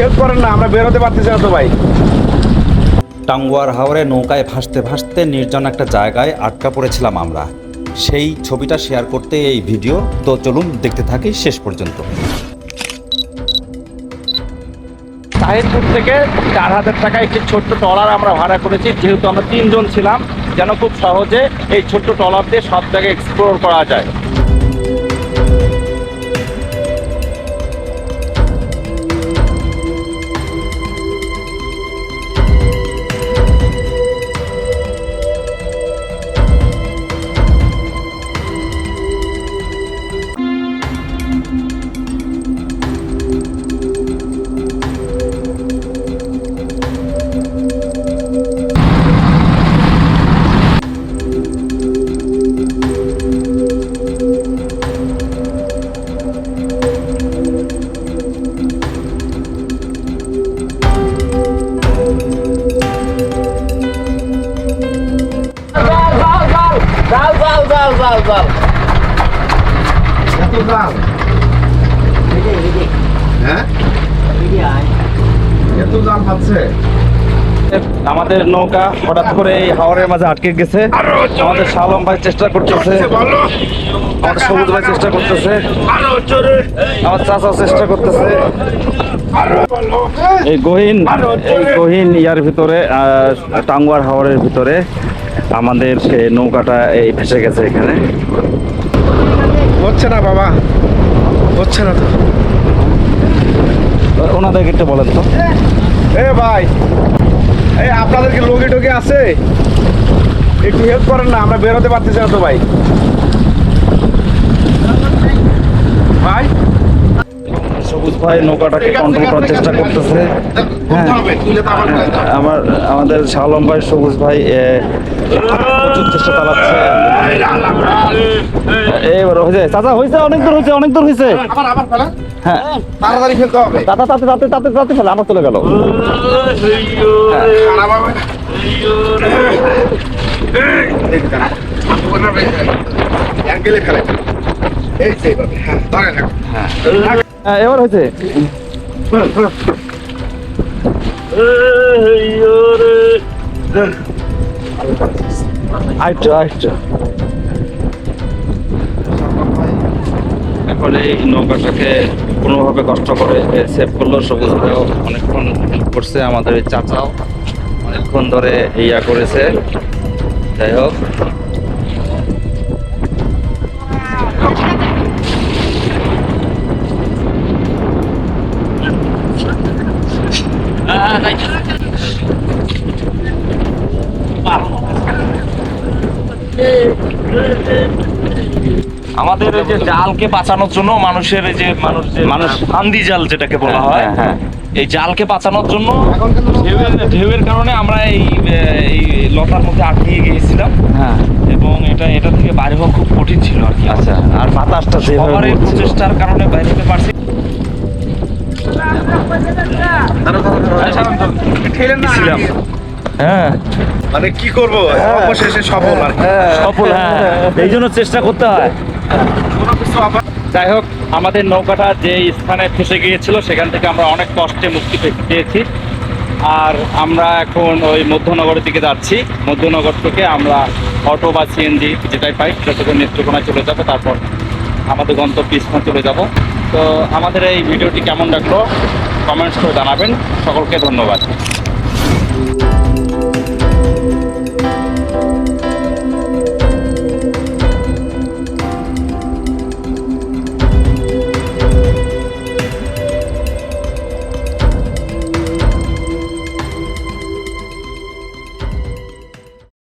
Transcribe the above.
Help করেন না আমরা বেরোতে পারতেছি না তো ভাই। টাঙ্গুয়ার হাওরে নৌকায় ভাসতে ভাসতে নির্জন একটা জায়গায় আটকা পড়েছিলাম আমরা। সেই ছবিটা শেয়ার করতে এই ভিডিও তো চলুন দেখতে থাকি শেষ পর্যন্ত। তাহিরপুর থেকে চার হাজার টাকা একটি ছোট্ট ট্রলার আমরা ভাড়া করেছি যেহেতু আমরা তিনজন ছিলাম যেন খুব সহজে এই ছোট্ট ট্রলার দিয়ে সব জায়গায় এক্সপ্লোর করা যায়। এত দাম হ্যাঁ এত দাম পাচ্ছে আমাদের নৌকা হঠাৎ করে এই হাওরের মাঝে আটকে গেছে। আমাদের শালম ভাই চেষ্টা করতেছে। আমাদের সবুজ ভাই চেষ্টা করতেছে। আমার চাচা চেষ্টা করতেছে। এই গহীন এই গহীন ইয়ার ভিতরে টাঙ্গুয়ার হাওরের ভিতরে আমাদের সে নৌকাটা এই ভেসে গেছে এখানে। হচ্ছে না বাবা হচ্ছে না তো। ওনাদেরকে একটু বলেন তো। এ ভাই এই আপনাদের কি লোকে টোকে আছে। একটু হেল্প করেন না আমরা বেরোতে পারতেছি না তো ভাই। ভাই? সবুজ ভাই নৌকাটাকে কন্ট্রোল করার চেষ্টা করতেছে। হ্যাঁ। আমার আমাদের শালম ভাই সবুজ ভাই প্রচুর চেষ্টা চালাচ্ছে। এবার হয়েছে। চাচা হয়েছে অনেক দূর হয়েছে অনেক দূর হয়েছে। আবার আবার ফেলা হ্যাঁ। তাড়াতাড়ি ফেলতে হবে। তাতে তাতে তাতে তাতে তাতে ফেলে আমার চলে গেল। হ্যাঁ এবার হয়েছে। আচ্ছা আচ্ছা। এই নৌকাটাকে কোনোভাবে কষ্ট করে সেভ করল, সবুজ ভাইও অনেকক্ষণ করছে আমাদের এই চাচাও। অনেকক্ষণ ধরে ইয়া করেছে। যাই হোক। আমাদের এই যে জালকে বাঁচানোর জন্য মানুষের এই যে মানুষ যে মানুষ- ফান্দি জাল যেটাকে বলা হ্যাঁ, হয় হ্যাঁ, হ্যাঁ। এই জালকে বাঁচানোর জন্য ঢেউয়ের ঢেউয়ের কারণে আমরা এই এই লতার মধ্যে আটকে গিয়েছিলাম। হ্যাঁ। এবং এটা এটা থেকে বাইরে হওয়া খুব কঠিন ছিল আর কি। আচ্ছা আর বাতাসটা সবার এই প্রচেষ্টার কারণে বাইরে হতে পারছি। ছিলাম। হ্যাঁ। মানে কি করব? অবশেষে সফল আর সফল হ্যাঁ। এই জন্য চেষ্টা করতে হয়। যাই হোক আমাদের নৌকাটা যে স্থানে ফেসে গিয়েছিল সেখান থেকে আমরা অনেক কষ্টে মুক্তি পেয়েছি। আর আমরা এখন ওই মধ্যনগরের দিকে যাচ্ছি। মধ্যনগর থেকে আমরা অটো বা সিএনজি যেটাই পাই সেটা থেকে নেত্রকোনায় চলে যাব তারপর আমাদের গন্তব্য স্থানে চলে যাব। তো আমাদের এই ভিডিওটি কেমন লাগল কমেন্টস করে জানাবেন। সকলকে ধন্যবাদ।